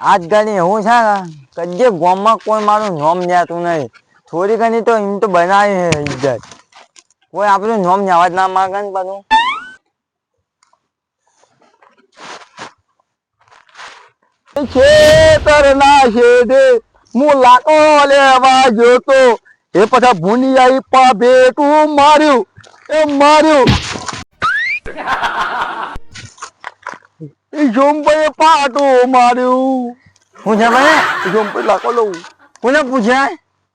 આજ ઘડી હું છે ને કદી ગામમાં કોઈ મારું નામ લેતું નહીં. થોડી ઘણી તો એમ તો બનાવી છે ઇજ્જત. કોઈ આપણું નામ લેવા જ ના માગે ને ખેતરના શેઢે હું લાકો લેવા જોતો. એ પછી ભૂની આઈ પા બેટું માર્યું, એ માર્યું. એ જોમભાઈ પાટું માર્યું. હું છે એ જોમભાઈ લાકો લઉં. કોને પૂછ્યા?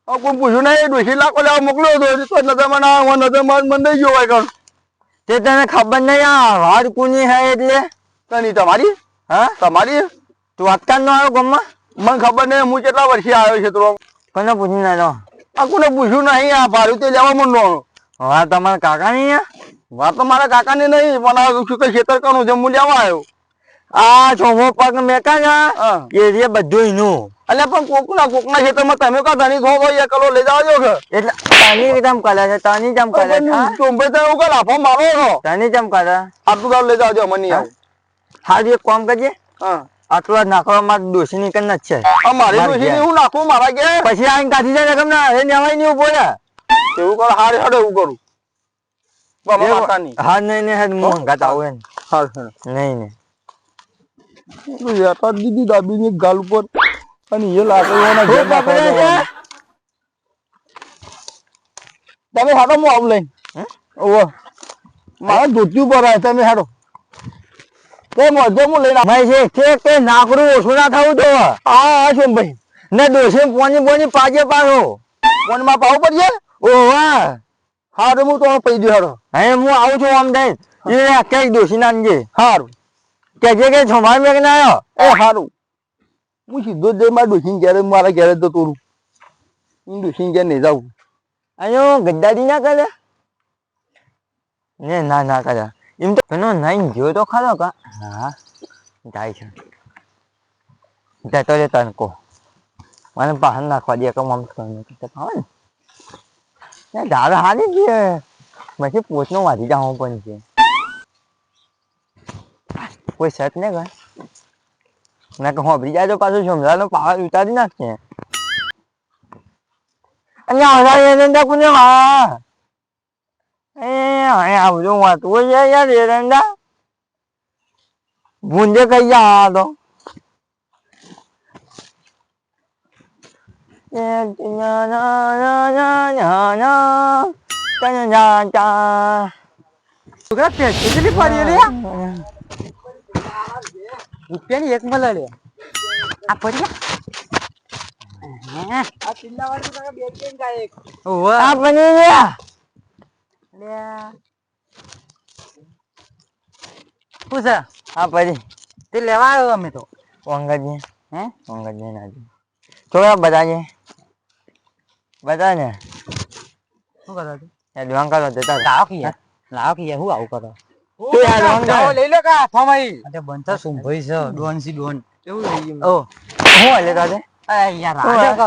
આ કોઈ પૂછ્યું નહીં ડોશી લાકો લેવા મોકલ્યો હતો. તો નજર મને આ નજર મને મને નહીં જોવાય કર તે તને ખબર નહીં આ વાડ કોની હે એટલે? તની તમારી? હા? તમારી? તું અત્યાર નો આવ્યો ગામમાં? મને ખબર નહીં હું કેટલા વર્ષે આવ્યો છે તો. કોને પૂછી ના આ કોને પૂછ્યું નહીં આ ભાડું તે લેવા માંડો હા તમારા કાકાની વાત તો મારા કાકાની નહીં પણ આ શું કે ખેતર છે હું લેવા આવ્યો. આ ચોમો પગ મેકા ને. હા. એ બધું એનું. અલે પણ કોકના કોકના ખેતરમાં તમે કા ધણી થો તો એકલો કિલો લઈ જાવજો કે? એટલે તાની જેમ કરે છે તાની જમ કરે છે હા? તો એવું કે લાફો મારો છો. તાની જમ કરે. આટલું ગાવ લઈ જાવજો મને આવ હારું એક કામ કરજે. હા. આટલો જ નાખવા માં ડોસી ની જ છે. આ મારી મારી ડોશીને હું નાખું મારા કે પછી આઈને કાઢી જાય ગમ ના એ નેવાયની ઊભો રે એવું કર હારે હાડે એવું કરું. હા નહીં નહીં હા હું. એને. હાર હાર. નહીં નહીં. યાતા દીદી દાબીની ગાલ ઉપર. અને એ લાકડીઓના ઘેર નાખવા. તમે હાડો હું આવું લઈને. હે? મારા ધોતી ઉપર આવે તમે હાડો તે મોજો હું લઈને ભાઈ છે કે કે નાકડું ઓછું ના થવું તો હા હા ભાઈ? ને ડોસી પોની પોની પાજે પાછો. ફોનમાં પાવું પડશે? હારું હું તો પૈ દઉં હાડો હે હું આવું છું આમ થઈ એ કઈ ડોસી ના હારું. કે જે કે છોમાર મેં આવ્યો એ હારું. હું સીધો જ મારા ડોસીને ઘેરે મારા ઘેરે તો તોરું હું ડોસીને ઘેર નહીં જાઉં. અયો ગદ્દારી ના કરે? ને ના ના કરે. એમ તો એનો નાઈન ગયો તો ખરો કા હા જાય છે. જતો રે તનકો મને બહાર નાખવા દે કે કરીને તો ભાવે ને. દારૂ હારી જ પછી પોચનો વાંધી જાવ પણ છે. કોઈ સત ને ઘર ના કે હોભરી જાય તો પાછું સમજાનો પાવર ઉતારી નાખશે અને હજાર કોને એ હવે બધું વાંચવું છે યાર કઈ જા તો. na રૂપિયાની એક મળે. લે આ પડી આ પિલ્લા વાળી તો બે કેમ કાય એક? ઓવા. આ બની ગયા. લે. શું છે? આ તે લેવા આવ્યો અમે તો. વંગજી હે? વંગજી નાજી બધા છે. બધા ને. શું કરો તું એ દિવાંગ કરો દેતા લાવો કે લાવો કે હું આવું કર. લઈ લો કા ફમાઈ અરે બનતા શું ભાઈ છે. ડોન સી ડોન. એવું લઈ ગયું ઓ હું હાલે તારે એ યાર રાજો ક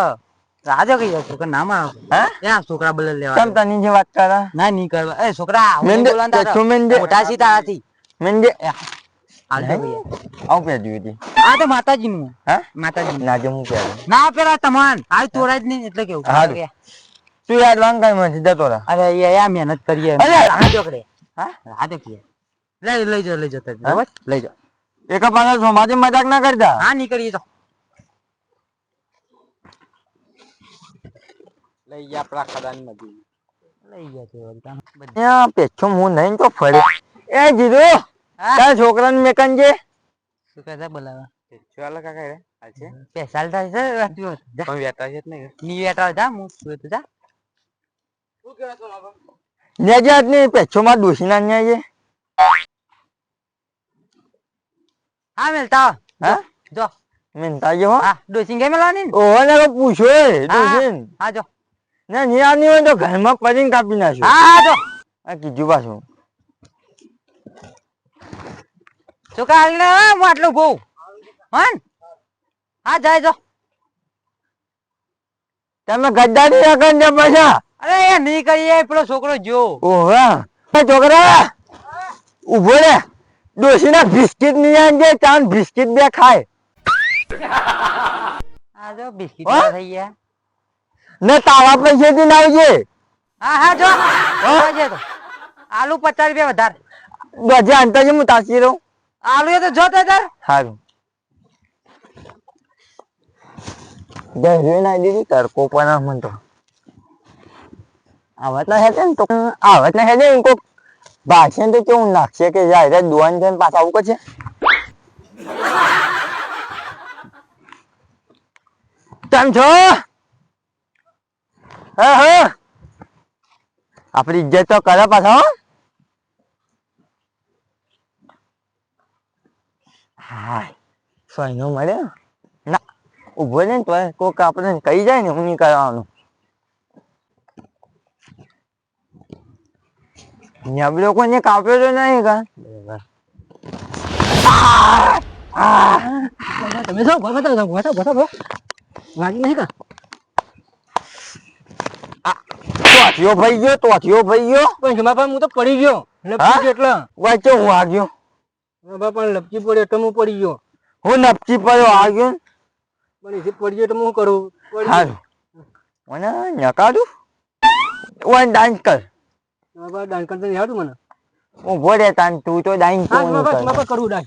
રાજો કે છોકરા નામ આવે. હા? છોકરા બદલ લેવા કેમ તની જે વાત કરે? ના નહીં કરવા. એ છોકરા હું મેંદે- બોલાવવાનું તારે. તે તું મેંદે- મોટા સી તારાથી મેંદે હાલજો હે? કે યાર. આવું પહેર્યું હતી આ તો માતાજી નું હા? માતાજી નાજે હું પહેર્યું ના પેલા તમાન. આ તોરા જ નહીં એટલે કેવું. તું યાર વાંગ કઈ માંથી જતો અરે યાર મહેનત કરીએ અરે, રાજો કરે હા? રાજો કે લઈ લઈ જાઓ લઈ જાઓ. બરાબર લઈ જાઓ એક પાછા સમાજે મજાક ના કરતા હા નીકળીએ તો લઈ ગયા આપણા ખદાની મધી લઈ ગયા તે બધા પેછો હું નહીં તો ફરે. એ હા? તારા છોકરાને મેકન છે શું કહેતા બોલાવા? ચાલો કાકા રે આજે પેસાલ થાય છે રાત્રિઓ. જા. પણ વેટા છે નહીં. ની વેટા જા હું સુએ તો જા. નેજાતની પેછો માં દોશી ના ન્યાય છે. હા મેલતા હા? જો. જે હો. હા ડોસિંગ કેમ મેલવાની ઓહો ને પૂછો એ દોશીન હા. જો. ને ન્યા હોય તો ઘરમાં પડીને કાપી નાખ્યો હા હા જો. આ કીધું પાછું. છોકરા હાલ ને હું આટલું બહુ. હન? હા જાય જો. તમે ગદ્દારી ના પાછા. અરે એ નહીં કરીએ પેલો છોકરો જો ઓહા. છોકરા ઊભો રે. ડોશી ના બિસ્કિટ નહીં આંજે ચાન બિસ્કિટ બે ખાય. આ જો બિસ્કિટ? થઈ ગયા. ને તાવા પૈસેથી ના આવજે. હા હા જો. આવજે તો આલુ પચાસ રૂપિયા વધારે. દોજે અંતરજી હું તાસી રહું. આલુ એ તો જો તે તાર સારું દહેરી ના દીધી તડકો પણ મન તો. આવત ના હેડે ને તો. આવત ના હેડે ને કોક. ભાષણ તો કેવું નાખશે કે જાય દોન જન પાછા આવું છો? હા હા. આપણી ઇજ્જત તો કરે પાછા, હો. સોયનો મળે. ના ઊભો ને તો કોક આપણે કહી જાય ને, હું કરવાનું. નબળો કોને કાપ્યો તો નહીં કા તમે જો ભગત ભગત ભગત ભગત વાગી નહીં કા તોથિયો ભાઈ ગયો તોથિયો ભાઈ ગયો પણ જમા પણ હું તો પડી ગયો હા? લપસી એટલે વાંચો હું ગયો બાપા પણ લપસી પડ્યો એટલે હું પડી ગયો હું નપચી પડ્યો આ ગયો પણ પડી ગયો તો હું કરું પડી ગયો. મને નકાડું ઓન ડાન્સ કર કરતા નહીં મને. ઊભો રે તાન તું તો હા કરતો. કરું? દાન.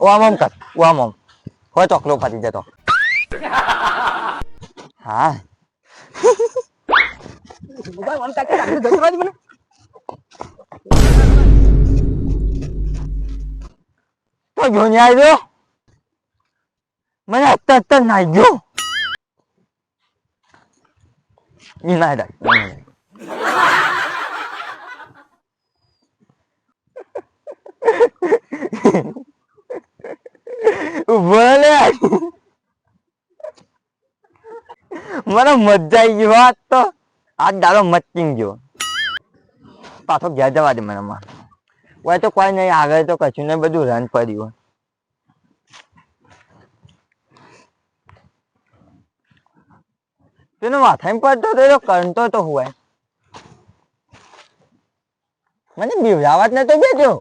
ઓ આમ આમ કર ઓ આમ આમ ચોકલો ફાટી જતો. હા. બાપા મને કાકી રાખી દો મને. તો જોઈને આવ્યો? મને અત્યારે અત્તર નાઈ ગયો ઈ ના ડાય ઈ ના ડાય. ઊભો રે મને મજા આવી ગઈ વાત તો આજ દાડો મચી ગયો પાછો ઘેર જવા દે મને ઓય તો કોઈ નહીં આગળ તો કશું નહીં બધું રન પડ્યું તેનો માથામાં પડતો તો કંટો તો હોય. મને બીવડાવત નતો બેઠો.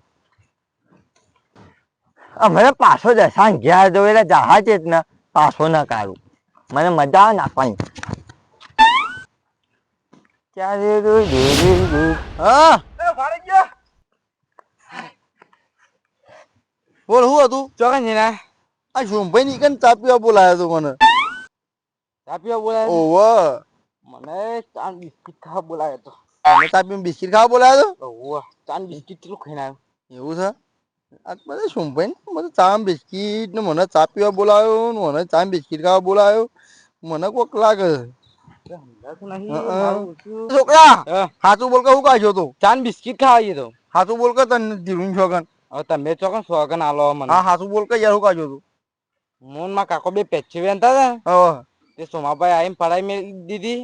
અમારે પાછો દશાન ગયા જો એટલે જહાજ જ ને પાછો ના કાઢું. મને મજા આવે નાખવાની. ક્યારે. બોલ શું હતું? ચોક્કસ આ ઝુંભાઈ ની કન ચા પીવા બોલાયો તો મને? ચાપીઓ બોલાય ઓવ મને ચાન બિસ્કિટ ખાવા બોલાયો તો ચા પીને બિસ્કિટ ખાવા બોલાયો ઓહ ચાન બિસ્કિટ કેટલું ખાઈને આવ્યો તો એવું છે આ મને શુંભાઈ મને ચા ને બિસ્કિટ ને મને ચા પીવા બોલાયો ને મને ચા ને બિસ્કિટ ખાવા બોલાયો મને કોક લાગે. છોકરા હાથું બોલ કે હું કાઢ્યો તો ચાન બિસ્કિટ ખાવા તો હાથું બોલ કે તને ધીરું છોકન હવે તમે ચોકન સોગન આલો મને હા હાચું બોલ કે યાર હું કાઢ્યો તો મોનમાં કાકો બે પેચી વેનતા હતા તે સોમાભાઈ આવીને પડાઈ મેલી દીધી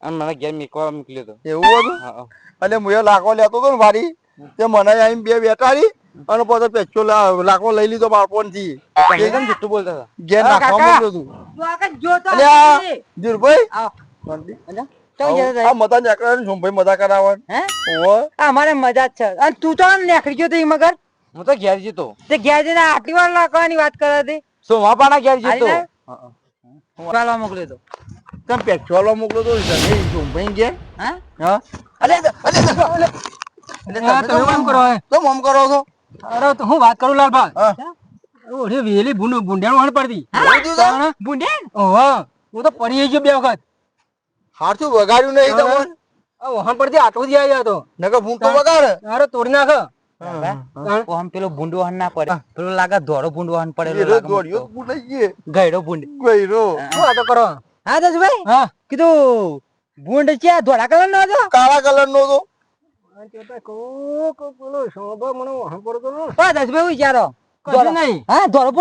અને મને ઘેર મીકવા મોકલ્યો તો એવું હતું? હા, હા. હું એ લાખો લેતો હતો ને વારી તે મને આઈને બે બેટાડી અને પછી પેચો લાખો લઈ લીધો બાળપણથી તમે જુઠ્ઠું બોલતા હતા? ઘેર નાખવા. મોકલ્યું હતું અમારે મજા જ છે. અને તું તો નીકળી ગયો તો મગર? હું તો ઘેર જતો તે ઘેર જઈને આટલી વાર લાખવાની વાત કરે હતી? સોમાપાના ઘેર જતો ચાલવા મોકલે તો તમે પેચો મોકલો તો? સોમભાઈ ઘેર હા? હા? અલે અલે અલે હા, તમે કેમ કરો હે? તો મમ કરો છો? અરે તો હું વાત કરું લાલભા હા. ઓરે વેલી ભૂંડ ભૂંડેણ વણ પડતી. ભૂંડેણ? ઓહો હું તો પડી ગયો બે વખત. હાથું વગાડ્યું નહીં તમને આ વહણ પડતી આટલું જ આવ્યા તો નકર ભૂંડ તો વગાડે. અરે તોડી નાખ. ઓમ પેલો ભૂંડ વાહન ના પડે. પેલો લાગે ધોળો ભૂંડ ભૂંડ તો કરો? હા દસભાઈ? હા. કીધું ભૂંડ છે ધોળા કલર નો હતો? કાળા કલર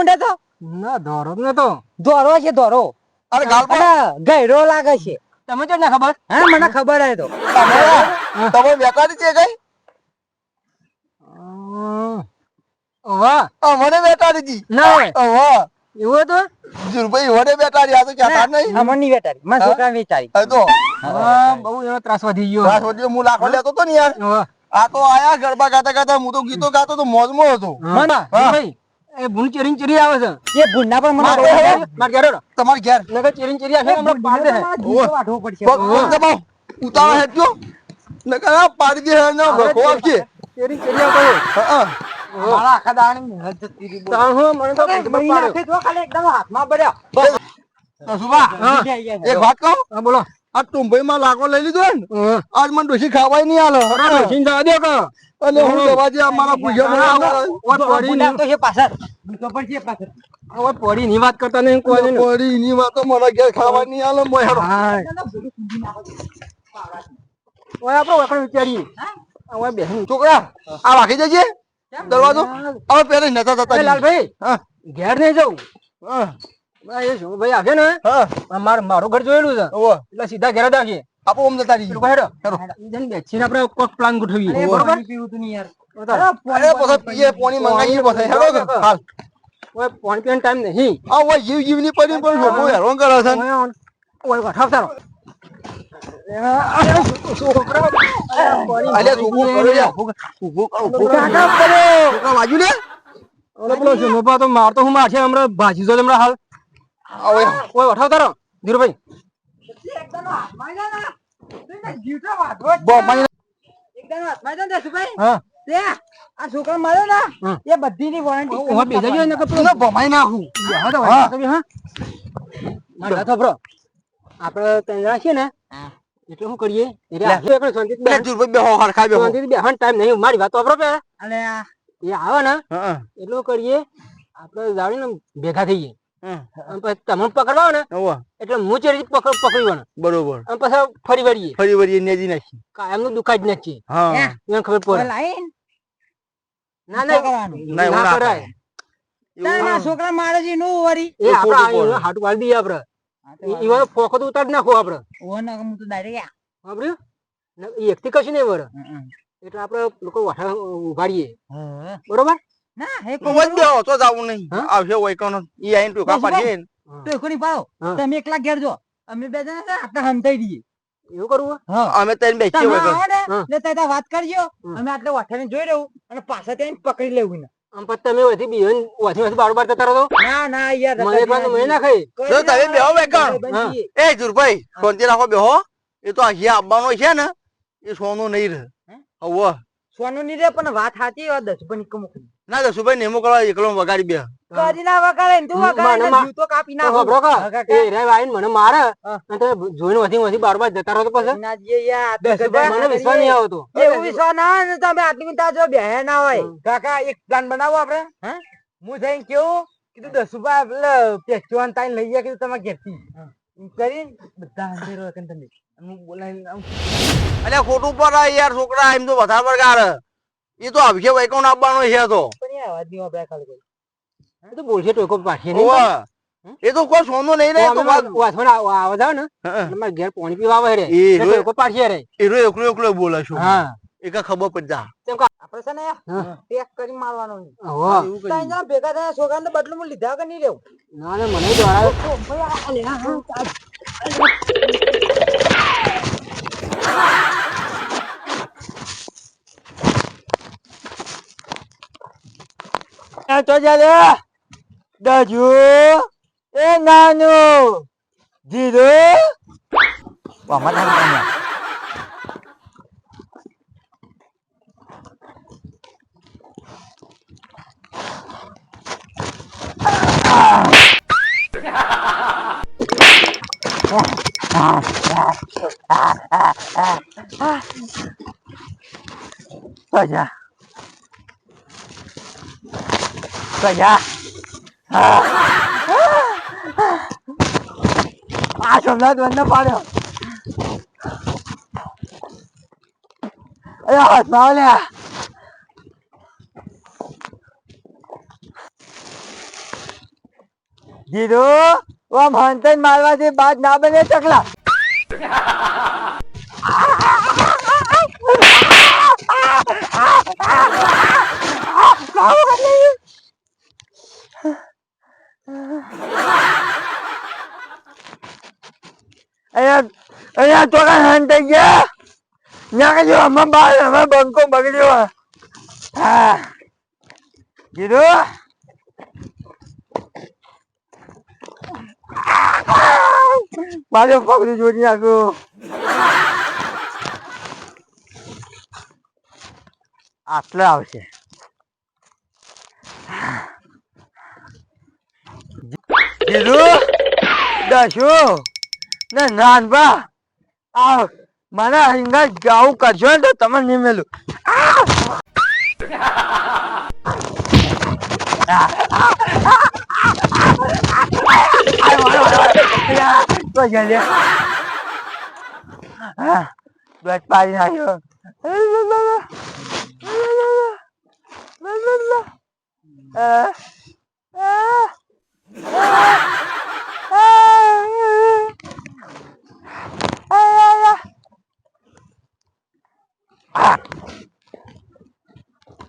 હતો. લાગે છે. તમે તો ના ખબર? હા મને ખબર તમે વેપારી છે કઈ? વાહ અમને બેટાડી ના વાહ એવું હતું? જુરભાઈ વડે બેટાડી આ તો કહેતા જ નહીં. અમરની વેટારી મારા છોકરા વેચારી આ તો. બહુ એનો ત્રાસ વધી ગયો. આ છોડીએ હું લાખો લેતો તો ને યાર. આ તો આયા ગરબા ગાતા ગાતા હું તો ગીતો ગાતો તો મોજમાં હતો. ભાઈ, એ ચેરીન ચેરી આવે છે. એ પણ મને મારે ઘેર. તમારે ઘેર. ચેરીન ચેરી આવે હમણાં પાડ દે છે. ઓવે. પગ પગ દબાવ ઉતાવળ હેઠજો નકર પાડી દે હે ને આવશે કેરી આવતો હોય. હા, હા. મારા આખા દાણી મહેનત જતી રહી બોલ. તાણ હો મને તો પેટમાં પાડ્યો. બસ. નસુભા, હા. એક વાત કહું હા, બોલો આ ટુંભાઈ માં લાકો લઈ લીધો ને. આજ મને ડોસી ખાવાય નહીં આલો ડોસી જવા દે કે. અને હું દવા જે અમારા ની- ઓય પડી ની વાત કરતા નહીં કોઈ પડી પડી વાત તો મને ઘેર ખાવા નહીં હાલો મોય હેડો. હા. ઓય આપણે વિચારીએ. ઓય બેસીને. છોકરા આ રાખી જજે દરવાજો હવે પેલે નતા થતા લાલભાઈ હા ઘેર નહીં જવું હા એ શું ભાઈ આવે ને હા માર મારું ઘર જોયેલું છે એટલે સીધા ઘેર જ આવીએ આપો ઓમ જતા રહીએ. લોકો હેડો હેડો. બેસીને આપણે કોક પ્લાન ગોઠવીએ બરોબર અરે પછી પીએ પોણી મંગાવીએ પછી હેડો હાલ ઓય પાણી પીવાનો ટાઈમ નહીં આ ઓય જીવ જીવની પડી પણ હેરાન કરે છે ઓય ઓન- તારો મારતો હું મારશે હમણાં ભાજી જો હમણાં હાલ. વઠાવ તારો. ધીરુભાઈ. છોકરા ને એ બધી ની વોરંટી નાખું. હા તો વાત કરી, હા. મારા હાથ વાપરો. આપણે ત્રણ જણા છીએ ને. એટલે શું કરીએ? એટલે બે બેહો. હરખા બેહો શાંતિથી બેહવાનો ટાઈમ નહીં. મારી વાત વાપરો અને આ. એ આવે ને એટલું કરીએ આપણે જાણીને ભેગા થઈએ અને પકડવા ને એટલે હું ચેરી પકડ પકડવાનું બરોબર. અને પછી ફરી વળીએ. ફરી વળી નેજી નાખી કાયમનું દુખાય જ નથી હા. એને ખબર પડે. ના ના. ના ના, ના ના કરાય છોકરા મારે છે નું વરી એ આપણે હાટું વાળી દઈએ આપણે. ઈવાનો ફોકો તો ઉતારી નાખો આપણે ઓ ના હું તો ડાયરેક્ટ સાંભળ્યું? એકથી કશું નહીં વર એટલે આપણે લોકો વાઠા ઉભાડીએ બરોબર? ના હે તો વચ તો જાવું નહીં. આવશે આવશે કોણ. ઈ આઈન તો કાપા પાડીએ તો કોની પાડો. તમે એકલા ઘેર જો. અમે બે જણા છે, આટલા હંતાઈ દઈએ. એવું કરવું હા? અમે તઈને બેસી હોય ને. ત્યાં વાત કરજો. અમે આટલે વાઠાને જોઈ રહ્યું અને પાછા ત્યાં પકડી લેવું ને તમે વાથી બાર બાર જતા રહો ના ના યાર મને એક તો મને ના ખાઈ કોઈ તમે બેહો હોય, વૈકણ. ભાઈ બનીએ. એ જુરભાઈ શાંતિ રાખો બેહો. એ તો અહીંયા આવવાનો છે ને એ સોનું નહીં રહે. હવે. સોનું નહીં રે પણ વાત સાચી વાત દસ પણ કમુક ના જસુભાઈ નેમો કરવા એકલો વગાડી બે. કરી ના વગાડે તું વગાડે માં- જૂતો કાપી તો નાખો. ખબરો કા? એ રે આવીને મને મારે. અને તમે જોઈને વધી વધી બાર બાર જતા રહો તો પછી. ના જઈએ યાર, તો મને વિશ્વાસ નહીં આવતો. એવું વિશ્વાસ ના તમે આટલી બધા જો બેહે ના હોય. કાકા એક પ્લાન બનાવો આપણે હા? હું જઈને કેવું કીધું દસુભાઈ એટલે પેચવાન તાઈને લઈ ગયા કીધું તમારે ઘેરથી. કરીને બધા કન તમે? બોલાવીને અલ્યા ખોટું પર યાર છોકરા એમ તો વધારે વગાડ એ તો આવશે વૈકણ આપવાનો છે તો? પણ એ અવાજ નહીં વાપર્યા ખાલી એ તો બોલશે ટોકો પાછી નહીં. એ તો કોઈ સોનું નહીં રે તો વાસણ આવે ને હા. ઘેર પાણી પીવા આવે રે એ ટોકો પાડશે રે. એરો એકલો એકલો બોલે છું. હા. એ કાંઈ ખબર પડી જા આપણે છે ને પેક કરી મારવાનો નહીં. હોવે. જા ભેગા થયા છોકરાને બદલું લીધા કે નહીં લેવું ના ના મને દોડાવે ઓ, ભાઈ, આ લે, હા, હા, આ આ તો ચાલે દાજુ એ નાનું જીરો Saja. Saja. આ સોમનાથ બંને પાડ્યો અરે હાથમાં જીરો આમ હંતન મારવાથી બાદ ના બને ચકલા ચોકા હાન થઈ ગયા. ના જો અમે બાર અમે બંકો બગડ્યો હા. કીધું? મારે પગડું જોડી નાખ્યું આટલે આવશે. કીધું? દશુ ને નાનબા આ મને હિંગા ગાવું કરશો ને તો તમે નહીં મેલું આ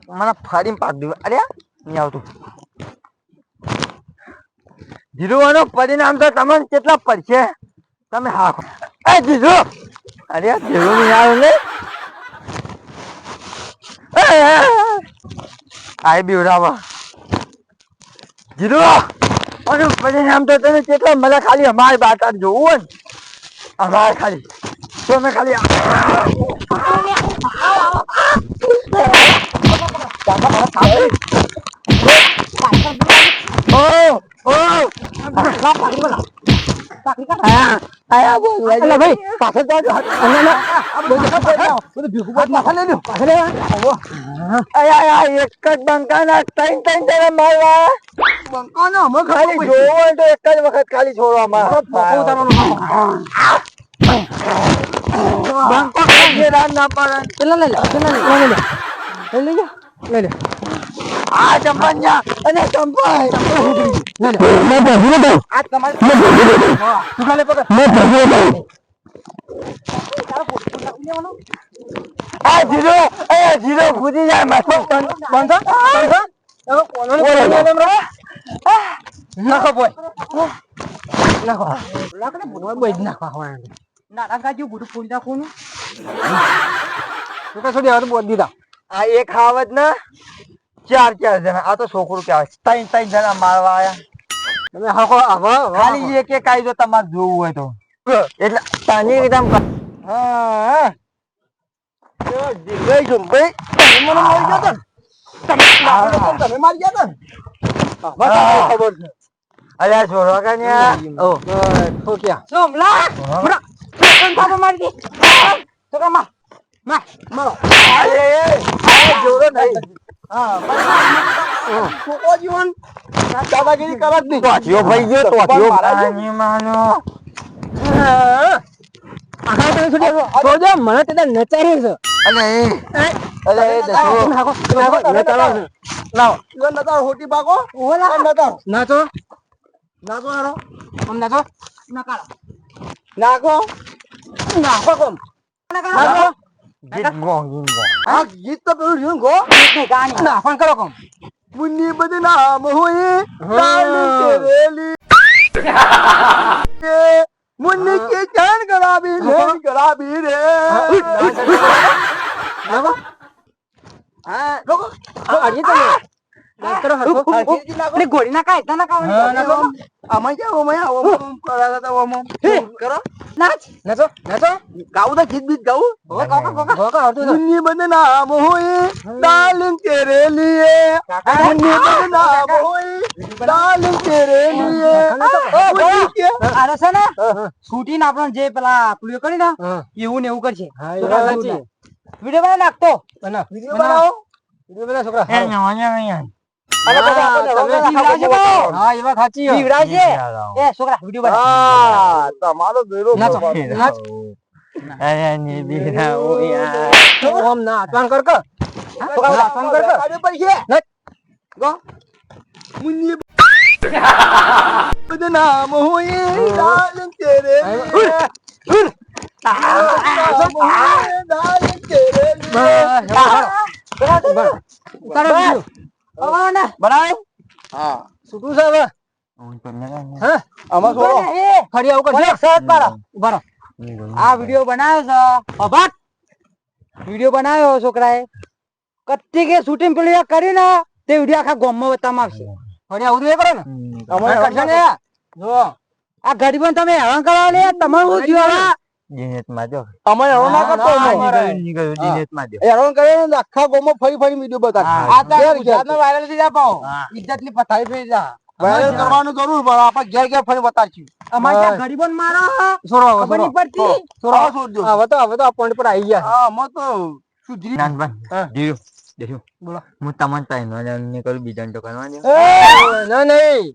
મને ફાડીને પાક દીધું અરે નહીં આવતું જીરુવાનું પરિણામ તો તમને કેટલા પડશે તમે હા એ જીજુ અરે જીરુ નહીં આવ્યું ને આઈ બીવડાવા જીરુ અને પરિણામ તો તમે કેટલા મને ખાલી અમારી બાતા જોવું ને અમારે ખાલી તમે ખાલી ઓ ઓ આયા આયા બોલ એટલે ભાઈ પાછળ તો આવજો. અને ના, આ બધું પાછળ બધું ભેગું કરી નાખો ને લ્યો. પાછળ આવો. આયા આયા એક જ બંકાના ત્રણ ત્રણ જણા મારવા બંકાનો અમે ખાલી ખાલી જોવો હોય તો એક જ વખત ખાલી છોડવામાં લઈ લે લે. લે. લે. આ ચંપન્યા અને ચંપાઈ લઈ લે. મેં ભેગું નતું. આ તમારે તું ખાલી પકડ. મેં ભેગું નતું. આ જીરો એ જાય માથો બંધો? બંધો? હવે એમ રહે? નાખો બોય. નાખો. લાકડે બોય તો બોલ દીધા. આ એક હાવત ને ચાર ચાર જણા. આ તો છોકરું કહેવાય ત્રણ ત્રણ જણા મારવા આયા. તમે હાકો ખાલી એક એક કાયદો તમારે જોવું હોય તો. એટલે તાની એકદમ હા તમે મને મારી ગયા તા તમે મારી ગયા તા ખબર છે. અરે આ છોડવા કે ઓ ઠોક્યા. સોમલા બરા કોણ થાપો મારી દે. તો કે માં મારો જોડો નહીં છોકરો જીવન દાદાગીરી ભાઈ ગયો પણ માનો તે દાડે છે. નાખો, નાખો. નાખો. નાખો ગીત ગો ગીત ગો આ ગીત તો પેલું રહ્યું ગો ગીતની ગાણી ના પણ કરો કોમ મુન્ની બદનામ હોઈ કાલી કેરેલી મુન્ની કે જાન ગરાબી લે ગરાબી રે હા રોકો આ ગીત ગોળી ના કાય તને હા, નાચો. કાવ આમાં જાઓ, આમાં આવો, આમ કરાતા હતા, આમ, આમ. કરો. નાચ. નાચો નાચો. ગાવું તો ગીત બીત ગાવું. હવે કાકા કાકા કાકા આવતું મુન્ની બદનામ હોઈ ડાર્લિંગ તેરે લીએ મુન્ની બદનામ હોઈ ડાર્લિંગ તેરે લીએ ઓ મુન્ની કે આરે છે ને? છૂટીને આપણને જે પેલા પેલું કરી ને એવું ને એવું કરશે વીડિયો બનાવી નાખતો. વિડિયો બનાવો. બનાવ છોકરા. આતવાન કર કર. નાચ. ગો. મુન્ની બદનામ હોઈ ડાર્લિંગ તેરે વીડિયો હા. છૂટું છે હવે. આ બનાવ્યો છે. અભાટ. વિડિયો બનાવ્યો છોકરાએ. કત્તી કે શૂટિંગ પેલી કરી ને તે વિડિયો આખા ગામમાં બતાવવામાં આવશે. ફરી આવું તો ને. અમારે કરશે ને? જો. આ ગરીબોને તમે હેરાન કરાવો લે તમારું શું થયું જો. ના કરતો આ હું. નીકળ્યું, નીકળ્યું, દિનેશમાં જો. હેરાન કરે ને આખા ગામમાં ફરી ફરી વીડિયો બતાવે. આ તો ઘેર. વાયરલ થઈ જા પાહો હા. ની પથારી થઈ જા. વાયરલ કરવાનું જરૂર પણ આપણે ઘેર ઘેર ફરી બતાવશું. અમારે ત્યાં ગરીબોને મારો સોરો ખબર નહીં પડતી? સોરો સોજો હવે તો હવે તો આ પર આવી ગયા. હા અમે તો સુધરી નાનભાઈ હા. જીવ બોલો. હું તમને પહેરવા જવાનું નીકળું બીજાને તો કરવા દો. ના નહીં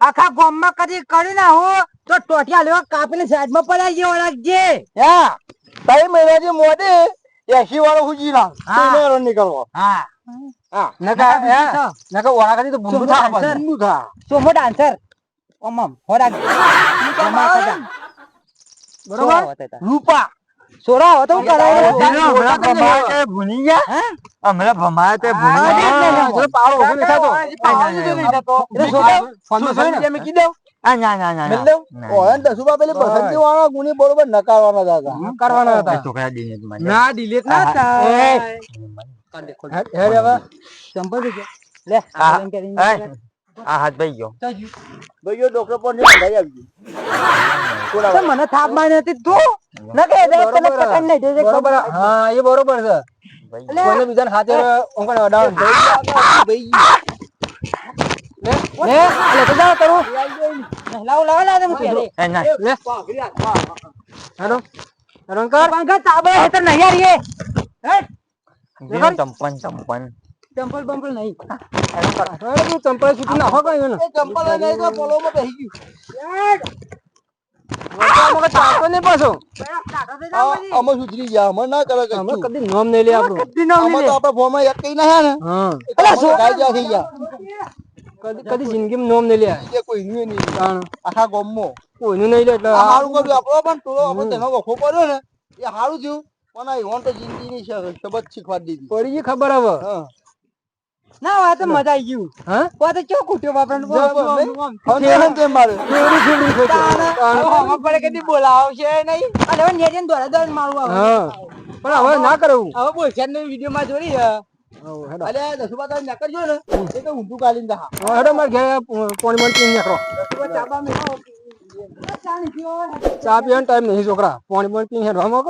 આખા ગામમાં કદી કરી ના હો. તો ટોટિયા લેવા કાપીને સાઈડમાં પડાઈ ગયો ઓળખજે. હા? તઈ મહિનાથી મોડે એસી વાળો હુજી ના હા. તેને કરવો હા. હા. નકા નકા ઓળા ખાતી તો થા. થા. સોમો ડાન્સર? હોરા બરોબર? રૂપા. સોરા હવે તો કરાય હમણાં ભમાયા તે ગયા? ભમાયા તે. એટલે ફોન તો આ ના ના પેલી બસંતી વાળા ગુણી બરોબર નકારવાના હતા કરવાના. ના ડિલીટ ના થાય. હે હવે. ચંપલ લે આ આ કરીને એ, આ હાથ ભાઈ ગયો. ભાઈઓ ડોક્ટર પર નહીં ભાઈ આવી ગયો મને થાપમાં નથી તું. ન દે તને પકડ નહીં દેજે બરોબર. હા એ બરોબર છે. કોઈને બીજાને હાથે ઓંકણ અડાવવાનું ભાઈ. લે લે તો જાઓ કરું. લાવ લાવ લાવ હું પહેરે એ લે. હેલો. હેલો કર તાબે હેતર નહીં યાર ये હે ચંપન ચંપન. ચંપલ બંપલ નહીં. અરે તું ચંપલ સુધી નાખો કઈ ને ચંપલ લઈને તો પોલોમાં બેસી ગયું. વચ્ચે ચાલતો નહીં પાછો. અમે સુધરી ગયા. અમે ના કરે અમે કદી નોમ નહીં લે આપણું. કદી નામ નહીં તો આપણે માં એક કઈ ના હે ને? હા. એટલે શું? ગાય થઈ ગયા. કદી કદી જિંદગીમાં નોમ નહીં લે એ કોઈ નું નહીં. તાણ. આખા ગામમાં. નહીં લે એટલે હારું કર્યું. આપણો પણ ટોળો આપણે તેનો વખો કર્યો ને એ હારું થયું. પણ આ તો જિંદગીની શ- શબત શીખવાડી દીધી. પડી ખબર હવે. હા. ના વાત તો મજા આવી ગયું. હા? વાત તો ચો કુટ્યો બાપરાનું બોલ, બોલ, બોલ, બોલ. હવે તેમ તેમ મારે? કેવડી ફીલ્ડિંગ ખોટો હમણાં પડે કદી બોલાવશે નહીં. અને હવે નેટ એને દોડે દોડે મારવું આવે. હા. પણ હવે ના કરવું હવે બોલશે ને વિડિયો માં અલે દસુબા તમે નકરજો ને એ તો ઊંધું કાઢીને દા હેડો મારે ઘેર પોણી ચાબા મેળો ચા પીવાનો ટાઈમ નહીં છોકરા. પોણી પીને હેડવા